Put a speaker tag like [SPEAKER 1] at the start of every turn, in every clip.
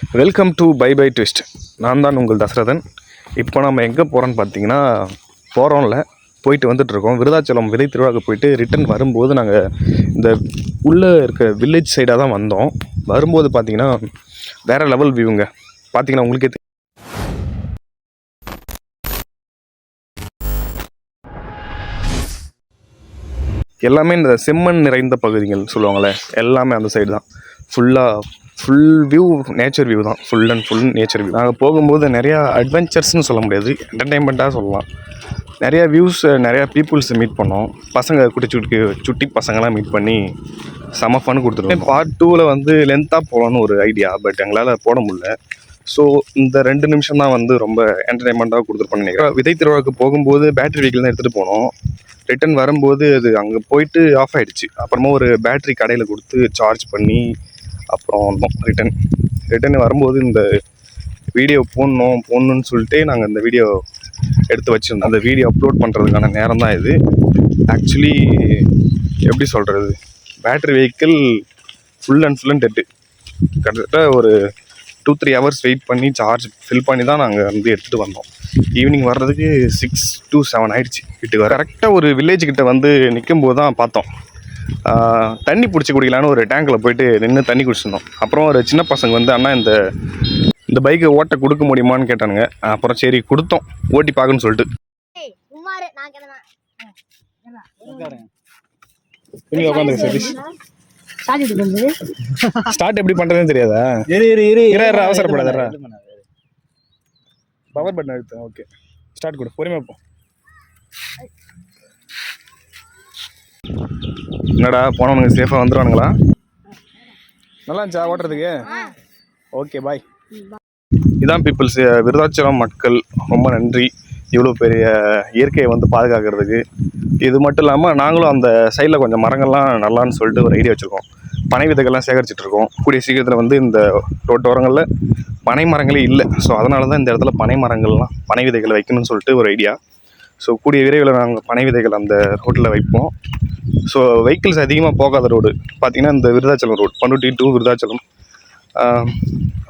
[SPEAKER 1] Welcome to bye bye twist நான் தான் உங்கள் தசரதன். இப்போ நம்ம எங்கே போகிறோன்னு பார்த்தீங்கன்னா போகிறோம்ல போயிட்டு வந்துட்டு இருக்கோம் விருதாச்சலம் விதை திருவிழாவுக்கு போயிட்டு ரிட்டன் வரும்போது நாங்கள் இந்த உள்ளே இருக்க வில்லேஜ் சைடாக தான் வந்தோம். வரும்போது பார்த்தீங்கன்னா வேறு லெவல் வியூங்க பார்த்தீங்கன்னா உங்களுக்கே எல்லாமே இந்த செம்மண் நிறைந்த பகுதிகள் சொல்லுவாங்களே எல்லாமே அந்த சைடு தான். ஃபுல்லாக ஃபுல் வியூ நேச்சர் வியூ தான். Full and full nature view நாங்கள் போகும்போது நிறையா அட்வென்ச்சர்ஸ்னு சொல்ல முடியாது. என்டர்டைன்மெண்ட்டாக சொல்லலாம். நிறையா வியூஸ் நிறையா பீப்புள்ஸை மீட் பண்ணோம். பசங்க குட்டி சுட்டி சுட்டி பசங்களாம் மீட் பண்ணி செம ஃபன் கொடுத்துருவோம் பார்ட் டூவில் வந்து லென்த்தாக போகலான்னு ஒரு ஐடியா பட் எங்களால் போட முடியல. ஸோ இந்த ரெண்டு நிமிஷம் தான் வந்து ரொம்ப என்டர்டைன்மெண்ட்டாக கொடுத்துருப்போம்னு நினைக்கிறேன். விதை திருவிழாவுக்கு போகும்போது பேட்டரி வெஹிக்கிள் தான் எடுத்துகிட்டு போனோம். ரிட்டன் வரும்போது அது அங்கே போயிட்டு ஆஃப் ஆயிடுச்சு. அப்புறமா ஒரு பேட்டரி கடையில் கொடுத்து சார்ஜ் பண்ணி அப்புறம் வந்தோம் ரிட்டன் ரிட்டன் வரும்போது இந்த வீடியோ போடணும் போடணும்னு சொல்லிட்டு நாங்கள் இந்த வீடியோ எடுத்து வச்சுருந்தோம். அந்த வீடியோ அப்லோட் பண்ணுறதுக்கான நேரம் தான் இது. ஆக்சுவலி எப்படி சொல்கிறது battery vehicle full and full and dead கிட்டத்தட்ட ஒரு டூ த்ரீ ஹவர்ஸ் வெயிட் பண்ணி சார்ஜ் ஃபில் பண்ணி தான் நாங்கள் வந்து எடுத்துகிட்டு வந்தோம். ஈவினிங் வர்றதுக்கு சிக்ஸ் டு செவன் ஆயிடுச்சு. வீட்டுக்கு வர கரெக்டாக ஒரு வில்லேஜ் கிட்ட வந்து நிற்கும் போது தான் பார்த்தோம். தண்ணி பிடிச்சி குடிக்கலான்னு ஒரு டேங்கில் போயிட்டு நின்று தண்ணி குடிச்சிருந்தோம். அப்புறம் ஒரு சின்ன பசங்க வந்து அண்ணா இந்த இந்த பைக்கை ஓட்ட கொடுக்க முடியுமான்னு கேட்டானுங்க. அப்புறம் சரி கொடுத்தோம். ஓட்டி பார்க்கணும்னு சொல்லிட்டு. ஸ்டார்ட் எப்படி பண்ணுறதுன்னு தெரியாதா?
[SPEAKER 2] இரு இரு இரு
[SPEAKER 1] இரு, இரு, அவசரப்படாதடா. பவர் பட்டன் அழுத்து ஓகே. ஸ்டார்ட் கொடு பொறுமையாக போ. என்னடா போனவனுங்க சேஃபாக வந்துடுவானுங்களா நல்லா இருந்துச்சா ஓட்டுறதுக்கு? ஓகே பாய் இதான் பீப்புள்ஸ் விருதாச்சலம் மக்கள் ரொம்ப நன்றி. இவ்வளோ பெரிய இயற்கையை வந்து பாதுகாக்கிறதுக்கு. இது மட்டும் இல்லாமல் நாங்களும் அந்த சைடில் கொஞ்சம் மரங்கள்லாம் நல்லான்னு சொல்லிட்டு ஒரு ஐடியா வச்சுருக்கோம். பனை விதைகள்லாம் சேகரிச்சிட்ருக்கோம் கூடிய சீக்கிரத்தில் வந்து இந்த ரோட்டோரங்களில் பனை மரங்களே இல்லை. ஸோ அதனால தான் இந்த இடத்துல பனை மரங்கள்லாம் பனை விதைகளை வைக்கணும்னு சொல்லிட்டு ஒரு ஐடியா ஸோ கூடிய விரைவில் நாங்கள் பனை விதைகள் அந்த ரோட்டில் வைப்போம். ஸோ வெஹிக்கிள்ஸ் அதிகமாக போகாத ரோடு பார்த்திங்கன்னா இந்த விருதாச்சலம் ரோடு பண்ருட்டி டு விருதாச்சலம்.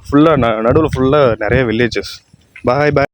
[SPEAKER 1] ஃபுல்லாக ந நடுவில் ஃபுல்லாக நிறைய வில்லேஜஸ் பாய் பாய்